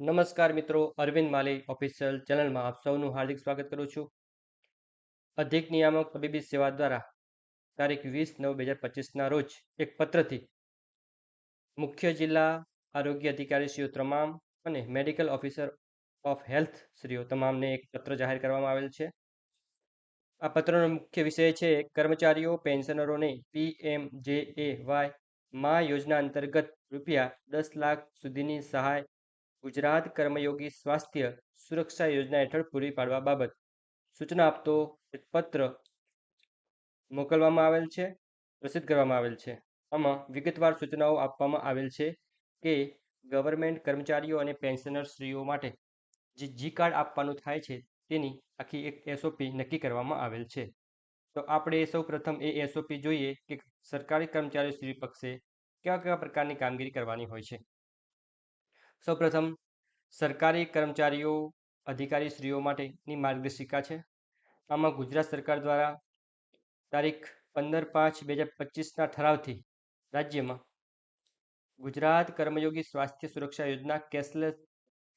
નમસ્કાર મિત્રો, અરવિંદ માલી ઓફિશિયલ ચેનલમાં આપ સૌનું હાર્દિક સ્વાગત કરું છું. અધિક નિયામક તબીબી સેવા દ્વારા તારીખ વીસ નવ બે હજાર પચીસના રોજ એક પત્રથી મુખ્ય જિલ્લા આરોગ્ય અધિકારીશ્રીઓ તમામ અને મેડિકલ ઓફિસર ઓફ હેલ્થ શ્રીઓ તમામને એક પત્ર જાહેર કરવામાં આવેલ છે. આ પત્રનો મુખ્ય વિષય છે કર્મચારીઓ, પેન્શનરોને પી એમ જે એ વાય મા યોજના અંતર્ગત રૂપિયા દસ લાખ સુધીની સહાય ગુજરાત કર્મયોગી સ્વાસ્થ્ય સુરક્ષા યોજના હેઠળ પૂરી પાડવા બાબત. સૂચના આપતો એક પત્ર મોકલવામાં આવેલ છે, પ્રસિદ્ધ કરવામાં આવેલ છે. આમાં વિગતવાર સૂચનાઓ આપવામાં આવેલ છે કે ગવર્મેન્ટ કર્મચારીઓ અને પેન્શનરશ્રીઓ માટે જે જી કાર્ડ આપવાનું થાય છે તેની આખી એક એસઓપી નક્કી કરવામાં આવેલ છે. તો આપણે સૌ પ્રથમ એ એસઓપી જોઈએ કે સરકારી કર્મચારીઓ શ્રી પક્ષે કેવા કેવા પ્રકારની કામગીરી કરવાની હોય છે. સૌપ્રથમ, સરકારી કર્મચારીઓ અધિકારીશ્રીઓ માટેની માર્ગદર્શિકા છે. આમાં ગુજરાત સરકાર દ્વારા તારીખ પંદર પાંચ બે હજાર પચીસના ઠરાવથી રાજ્યમાં ગુજરાત કર્મયોગી સ્વાસ્થ્ય સુરક્ષા યોજના કેશલેસ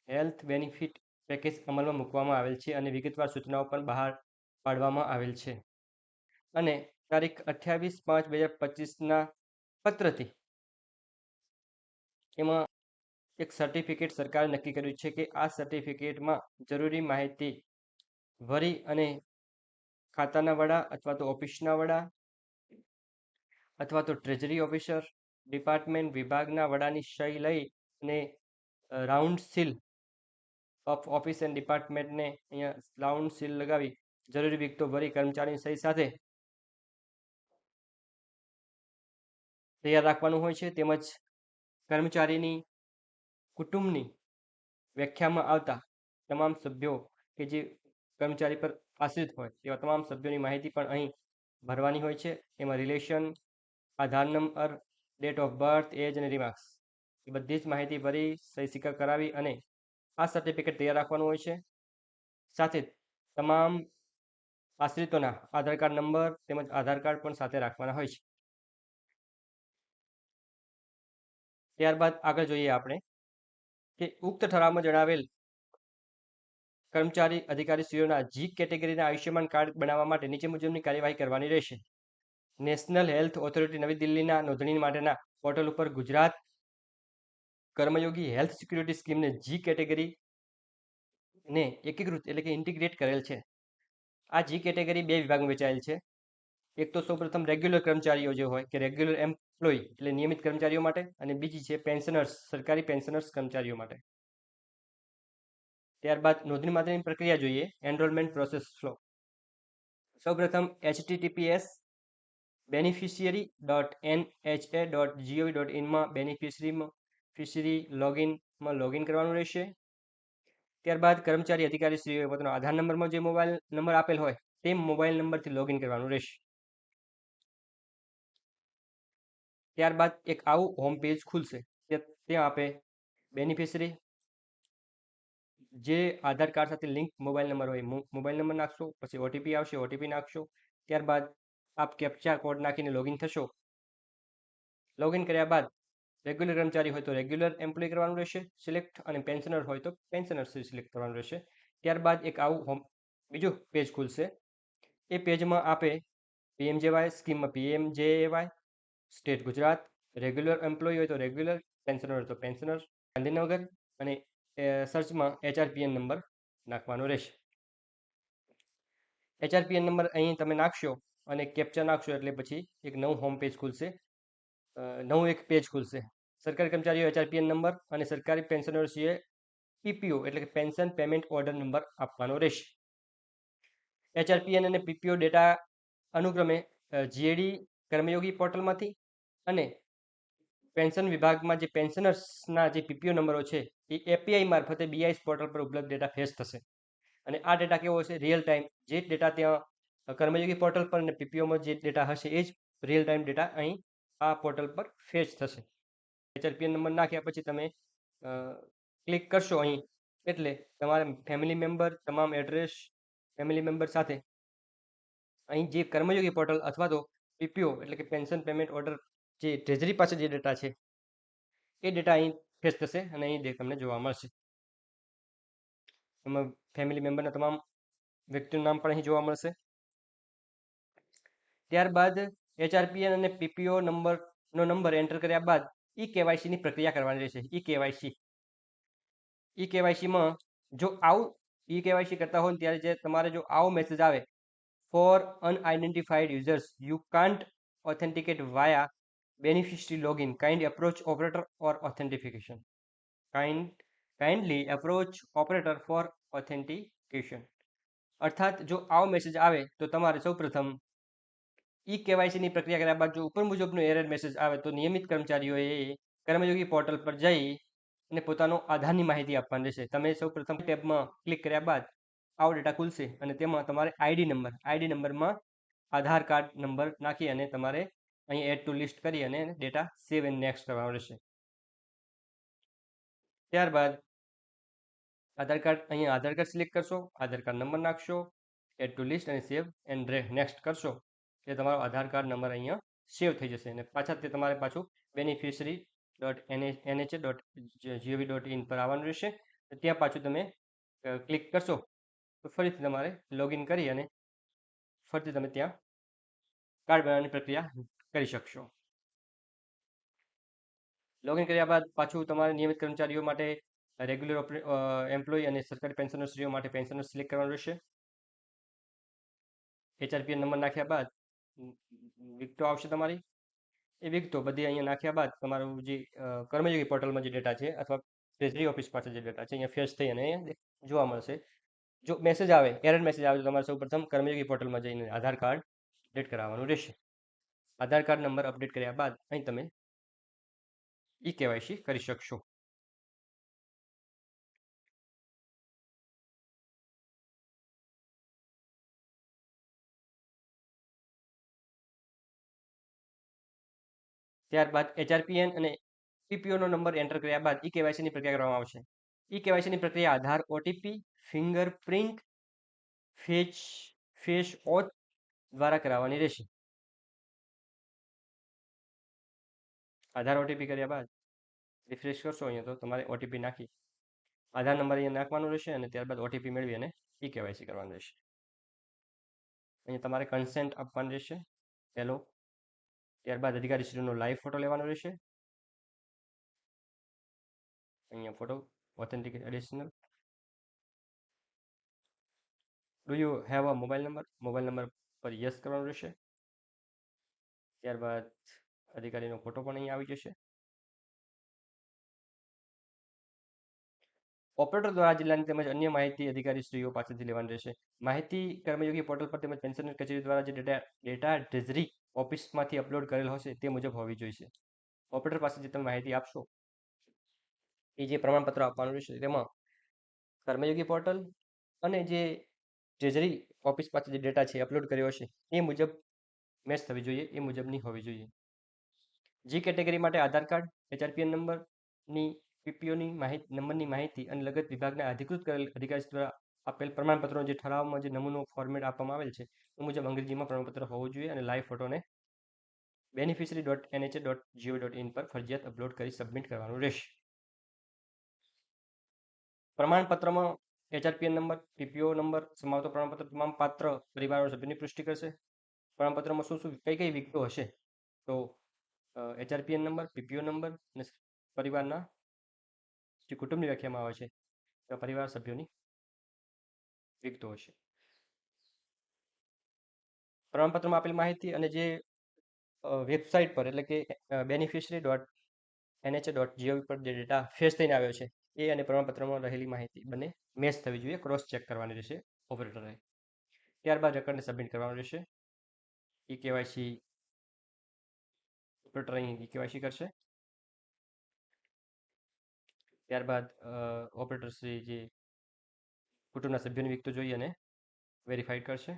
હેલ્થ બેનિફિટ પેકેજ અમલમાં મૂકવામાં આવેલ છે અને વિગતવાર સૂચનાઓ પણ બહાર પાડવામાં આવેલ છે. અને તારીખ અઠ્યાવીસ પાંચ બે હજાર પચીસના પત્રથી એમાં એક સર્ટિફિકેટ સરકારે નક્કી કર્યું છે કે આ સર્ટિફિકેટમાં જરૂરી માહિતી ભરી અને ખાતાના વડા અથવા તો ઓફિસના વડા અથવા તો ટ્રેઝરી ઓફિસર ડિપાર્ટમેન્ટ વિભાગના વડાની સહી લઈ અને round seal of office and ડિપાર્ટમેન્ટને અહીંયા રાઉન્ડ સીલ લગાવી જરૂરી વિગતો ભરી કર્મચારીની સહી સાથે તૈયાર રાખવાનું હોય છે. તેમજ કર્મચારીની કુટુંબની વ્યાખ્યામાં આવતા તમામ સભ્યો કે જે કર્મચારી પર આશ્રિત હોય તેવા તમામ સભ્યોની માહિતી પણ અહીં ભરવાની હોય છે. એમાં relation Aadhaar number date of birth age અને રિમાર્ક્સ એ બધી જ માહિતી ભરી, સહી સિક્કા કરાવી અને આ સર્ટિફિકેટ તૈયાર રાખવાનું હોય છે. સાથે તમામ આશ્રિતોના આધાર કાર્ડ નંબર તેમજ આધાર કાર્ડ પણ સાથે રાખવાના હોય છે. ત્યારબાદ આગળ જોઈએ આપણે કે ઉક્ત ઠરાવમાં જણાવેલ કર્મચારી અધિકારીશ્રીઓના જી કેટેગરીના આયુષ્યમાન કાર્ડ બનાવવા માટે નીચે મુજબની કાર્યવાહી કરવાની રહેશે. નેશનલ હેલ્થ ઓથોરિટી નવી દિલ્હીના નોંધણી માટેના પોર્ટલ ઉપર ગુજરાત કર્મયોગી હેલ્થ સિક્યુરિટી સ્કીમને જી કેટેગરી ને એકીકૃત એટલે કે ઇન્ટિગ્રેટ કરેલ છે. આ જી કેટેગરી બે વિભાગમાં વેચાયેલ છે. એક તો સૌપ્રથમ રેગ્યુલર કર્મચારીઓ જે હોય કે રેગ્યુલર એમ્પ્લોય એટલે નિયમિત કર્મચારીઓ માટે અને બીજી છે પેન્શનર્સ સરકારી પેન્શનર્સ કર્મચારીઓ માટે. ત્યારબાદ નોંધણી માટેની પ્રક્રિયા જોઈએ એનરોલમેન્ટ પ્રોસેસ ફ્લો સૌપ્રથમ HTTPS beneficiary dot N H A dot GOV dot ઇનમાં બેનિફિશરીમાં ફિશરી લોગિનમાં લોગિન કરવાનું રહેશે. ત્યારબાદ કર્મચારી અધિકારીશ્રીઓએ પોતાનો આધાર નંબરમાં જે મોબાઈલ નંબર આપેલ હોય, તે મોબાઈલ નંબરથી લોગિન કરવાનું રહેશે. ત્યારબાદ એક આવું હોમ પેજ ખુલશે ત્યાં આપે બેનિફિશરી જે આધાર કાર્ડ સાથે લિંક મોબાઈલ નંબર હોય મોબાઈલ નંબર નાખશો, પછી ઓટીપી આવશે ઓટીપી નાખશો, ત્યારબાદ આપ કેપ્ચા કોડ નાખીને લોગિન થશો. લોગિન કર્યા બાદ રેગ્યુલર કર્મચારી હોય તો રેગ્યુલર એમ્પ્લોય કરવાનું રહેશે સિલેક્ટ અને પેન્શનર હોય તો પેન્શનર સિલેક્ટ કરવાનું રહેશે. ત્યારબાદ એક આવું હોમ બીજું પેજ ખુલશે. એ પેજમાં આપે PMJAY સ્કીમમાં PMJAY state Gujarat, regular employee હોય તો રેગ્યુલર, પેન્શનર હોય તો પેન્શનર, ગાંધીનગર અને સર્ચમાં એચઆરપીએન નંબર નાખવાનો રહેશે. એચઆરપીએન નંબર અહીં તમે નાખશો અને કેપ્ચર નાખશો એટલે પછી એક નવું હોમ પેજ ખુલશે. નવું એક પેજ ખુલશે. સરકારી કર્મચારીઓ એચઆરપીએન નંબર અને સરકારી પેન્શનર્સીએ પીપીઓ એટલે કે પેન્શન પેમેન્ટ ઓર્ડર નંબર આપવાનો રહેશે. એચઆરપીએન અને પીપીઓ ડેટા અનુક્રમે જીએડી કર્મયોગી પોર્ટલમાંથી અને પેન્શન વિભાગમાં જે પેન્શનર્સના જે પીપીઓ નંબરો છે, એ એપીઆઈ મારફતે બીઆઈસ પોર્ટલ પર ઉપલબ્ધ ડેટા ફેસ થશે. અને આ ડેટા કેવો હશે? રિયલ ટાઈમ જે ડેટા ત્યાં કર્મયોગી પોર્ટલ પર અને પીપીઓમાં જે ડેટા હશે, એ જ રિયલ ટાઈમ ડેટા અહીં આ પોર્ટલ પર ફેચ થશે. એચઆરપીએન નંબર નાખ્યા પછી તમે ક્લિક કરશો અહીં. એટલે તમારા ફેમિલી મેમ્બર તમામ એડ્રેસ ફેમિલી મેમ્બર સાથે અહીં જે કર્મયોગી પોર્ટલ અથવા તો પીપીઓ એટલે કે પેન્શન પેમેન્ટ ઓર્ડર જે ટ્રેઝરી પાસે જે ડેટા છે, એ ડેટા અહીં ફેસ થશે અને અહીં તમને જોવા મળશે. એમાં ફેમિલી મેમ્બરના તમામ વ્યક્તિનું નામ પણ અહીં જોવા મળશે. ત્યારબાદ એચઆરપીએન અને પીપીઓ નંબરનો નંબર એન્ટર કર્યા બાદ ઈ કેવાયસીની પ્રક્રિયા કરવાની રહેશે, ઈ કેવાયસી. ઈ કેવાયસીમાં જો આવું, ઈ કેવાયસી કરતા હોય ત્યારે જે તમારે જો આવો મેસેજ આવે for unidentified users, you can't authenticate via beneficiary login, kind approach operator or authentication. Kind, kindly approach operator for authentication. અર્થાત જો આવો મેસેજ આવે તો તમારે સૌપ્રથમ ઈ કેવાયસીની પ્રક્રિયા કર્યા બાદ જો ઉપર મુજબનો એરર મેસેજ આવે તો નિયમિત કર્મચારીઓએ કર્મયોગી પોર્ટલ પર જઈ અને પોતાનો આધારની માહિતી આપવાની રહેશે. તમે સૌપ્રથમ ટેબમાં ક્લિક કર્યા બાદ આવો ડેટા ખુલશે અને તેમાં તમારે આઈડી નંબર, આઈડી નંબરમાં આધાર કાર્ડ નંબર નાખી અને તમારે અહીં એડ ટુ લિસ્ટ કરી અને ડેટા સેવ એન્ડ નેક્સ્ટ કરવાનો રહેશે. ત્યારબાદ આધાર કાર્ડ, અહીંયા આધાર કાર્ડ સિલેક્ટ કરશો, આધાર કાર્ડ નંબર નાખશો એડ ટુ લિસ્ટ અને સેવ એન્ડ નેક્સ્ટ કરશો. એટલે તમારો આધાર કાર્ડ નંબર અહીંયા સેવ થઈ જશે અને પાછા તે તમારે પાછું beneficiary dot NHA dot GOV dot in પર આવવાનું રહેશે. ત્યાં પાછું તમે ક્લિક કરશો. તો ફરીથી તમારે લોગિન કરી અને ફરીથી તમે ત્યાં કાર્ડ બનાવવાની પ્રક્રિયા કરી શકશો. લોગિન કર્યા બાદ પાછું તમારે નિયમિત કર્મચારીઓ માટે રેગ્યુલર એમ્પ્લોય અને સરકારી પેન્શનર્સીઓ માટે પેન્શનર સિલેક્ટ કરવાનું રહેશે. એચઆરપીએન નંબર નાખ્યા બાદ વિગતો આવશે તમારી. એ વિગતો બધી અહીંયા નાખ્યા બાદ તમારું જે કર્મયોગી પોર્ટલમાં જે ડેટા છે અથવા ટ્રેઝરી ઓફિસ પાસે જે ડેટા છે અહીંયા ફેસ થઈ અને જોવા મળશે. જો મેસેજ આવે એરર મેસેજ આવે તો તમારે સૌ પ્રથમ કર્મયોગી પોર્ટલમાં જઈને આધાર કાર્ડ અપડેટ કરાવવાનું રહેશે. આધાર કાર્ડ નંબર અપડેટ કર્યા બાદ અહીં તમે ઈ કેવાયસી કરી શકશો. ત્યારબાદ એચઆરપીએન અને પીપીઓનો નંબર એન્ટર કર્યા બાદ ઈ કેવાયસીની પ્રક્રિયા કરવામાં આવશે. ઈ કેવાયસીની પ્રક્રિયા Aadhaar OTP fingerprint fetch face auth દ્વારા કરાવવાની રહેશે. આધાર ઓટીપી કર્યા બાદ રિફ્રેશ કરશો અહીંયા તો તમારે ઓટીપી નાખી. આધાર નંબર અહીંયા નાખવાનો રહેશે અને ત્યારબાદ ઓટીપી મેળવી અને ઈ કેવાયસી કરવાનું રહેશે. અહીંયા તમારે કન્સેન્ટ આપવાનું રહેશે. પહેલો ત્યારબાદ અધિકારીશ્રીનો લાઈવ ફોટો લેવાનો રહેશે. અહીંયા photo authentic additional? Do you have a mobile number mobile number પર યસ કરવાનું રહેશે. ત્યારબાદ અધિકારીનો ફોટો પણ અહીંયા આવી જશે. ઓપરેટર દ્વારા જિલ્લાની તેમજ અન્ય માહિતી અધિકારીશ્રીઓ પાસેથી લેવાની રહેશે. માહિતી કર્મયોગી પોર્ટલ પર તેમજ પેન્શનર કચેરી દ્વારા જે ડેટા ડેટા ટ્રેઝરી ઓફિસમાંથી અપલોડ કરેલ હશે તે મુજબ હોવી જોઈએ ઓપરેટર પાસે જે તમે માહિતી આપશો એ જે પ્રમાણપત્ર આપવાનું રહેશે તેમાં કર્મયોગી પોર્ટલ અને જે ટ્રેઝરી ઓફિસ પાસે જે ડેટા છે અપલોડ કર્યો હશે, એ મુજબ મેચ થવી જોઈએ, એ મુજબની હોવી જોઈએ. જી કેટેગરી માટે આધાર કાર્ડ એચઆરપીએન નંબરની પીપીઓની માહિતી નંબરની માહિતી અને લગત વિભાગના અધિકૃત કરેલ અધિકારી દ્વારા આપેલ પ્રમાણપત્રો જે ઠરાવમાં જે નમૂનો ફોર્મેટ આપવામાં આવેલ છે, એ મુજબ અંગ્રેજીમાં પ્રમાણપત્ર હોવું જોઈએ અને live ફોટોને beneficiary dot NHA dot GO dot in પર ફરજિયાત અપલોડ કરી સબમિટ કરવાનું રહેશે. પ્રમાણપત્રમાં એચઆરપીએન નંબર પીપીઓ નંબર, સમાવતો પ્રમાણપત્ર તમામ પાત્ર પરિવારો સભ્યોની પુષ્ટિ કરશે. પ્રમાણપત્રમાં શું શું, કઈ કઈ વિગતો હશે? તો એચઆરપીએન નંબર પીપીઓ નંબર અને પરિવારના જે કુટુંબની વ્યાખ્યામાં આવે છે પરિવાર સભ્યોની વિગતો હશે. પ્રમાણપત્રમાં આપેલ માહિતી અને જે વેબસાઇટ પર એટલે કે beneficiary dot NHA dot GOV પર જે ડેટા ફેસ થઈને આવ્યો છે એ અને પ્રમાણપત્રમાં રહેલી માહિતી બંને મેચ થવી જોઈએ ક્રોસ ચેક કરવાની રહેશે ઓપરેટરે ત્યારબાદ રેકર્ડને સબમિટ કરવાનું રહેશે. ઈ કેવાયસી ઓપરેટર અહીં ઈ કેવાયસી કરશે. ત્યારબાદ ઓપરેટર શ્રી જે કુટુંબના સભ્યોની વિગતો જોઈ અને વેરીફાઈડ કરશે.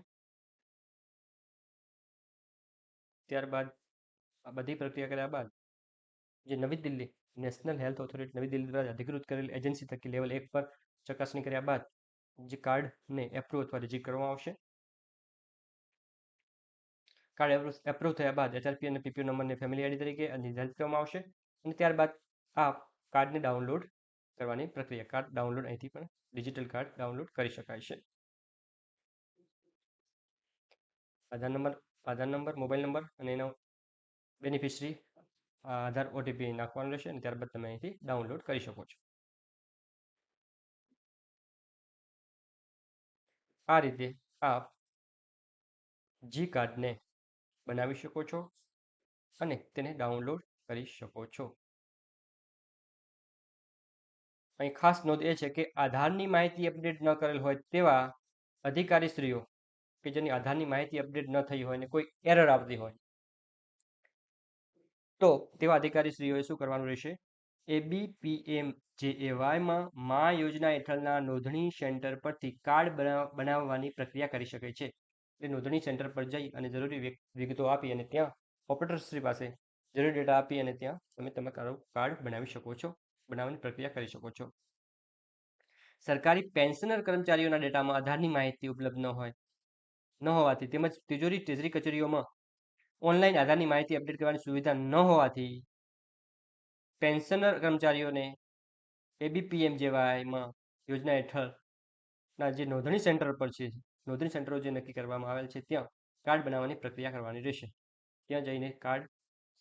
ત્યારબાદ આ બધી પ્રક્રિયા કર્યા બાદ જે નવી દિલ્હી નેશનલ હેલ્થ ઓથોરિટી નવી દિલ્હી દ્વારા અધિકૃત કરેલ એજન્સી થકી લેવલ એક પર ચકાસણી કર્યા બાદ જે કાર્ડને એપ્રુવ અથવા રિજીક્ટ કરવામાં આવશે. કાર્ડ એપ્રુવ થયા બાદ એચઆરપી અને પીપીઓ નંબરને ફેમિલી આઈડી તરીકે નિર્ધારિત કરવામાં આવશે અને ત્યારબાદ આ કાર્ડને ડાઉનલોડ કરવાની પ્રક્રિયા, કાર્ડ ડાઉનલોડ અહીંથી પણ ડિજિટલ કાર્ડ ડાઉનલોડ કરી શકાય છે. Aadhaar number Aadhaar number mobile number અને એનો બેનિફિશરી આધાર ઓટીપી નાખવાનું રહેશે અને ત્યારબાદ તમે અહીંથી ડાઉનલોડ કરી શકો છો. આ રીતે આપ જી કાર્ડને બનાવી શકો છો અને તેને ડાઉનલોડ કરી શકો છો. અહીં ખાસ નોંધ એ છે કે આધારની માહિતી અપડેટ ન કરેલ હોય તેવા અધિકારીશ્રીઓ કે જેની આધારની માહિતી અપડેટ ન થઈ હોય ને કોઈ એરર આવતી હોય તો તેવા અધિકારીશ્રીઓએ શું કરવાનું રહેશે? એબીપીએમ જે એવાયમાં મા યોજના હેઠળના નોંધણી સેન્ટર પરથી કાર્ડ બનાવવાની પ્રક્રિયા કરી શકે છે. એ નોંધણી સેન્ટર પર જઈ અને જરૂરી વિગતો આપી અને ત્યાં ઓપરેટરશ્રી પાસે જરૂરી ડેટા આપી અને ત્યાં તમે તમારું કાર્ડ બનાવી શકો છો, બનાવવાની પ્રક્રિયા કરી શકો છો. સરકારી પેન્શનર કર્મચારીઓના ડેટામાં આધારની માહિતી ઉપલબ્ધ ન હોય, ન હોવાથી તેમજ તિજોરી ટ્રેઝરી કચેરીઓમાં ઓનલાઈન આધારની માહિતી અપડેટ કરવાની સુવિધા ન હોવાથી પેન્શનર કર્મચારીઓને એબીપીએમ જેવામાં યોજના હેઠળના જે નોંધણી સેન્ટર પર છે, નોંધણી સેન્ટરો જે નક્કી કરવામાં આવેલ છે, ત્યાં કાર્ડ બનાવવાની પ્રક્રિયા કરવાની રહેશે. ત્યાં જઈને કાર્ડ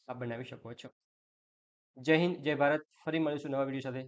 આપ બનાવી શકો છો. જય હિન્દ, જય ભારત. ફરી મળીશું નવા વીડિયો સાથે.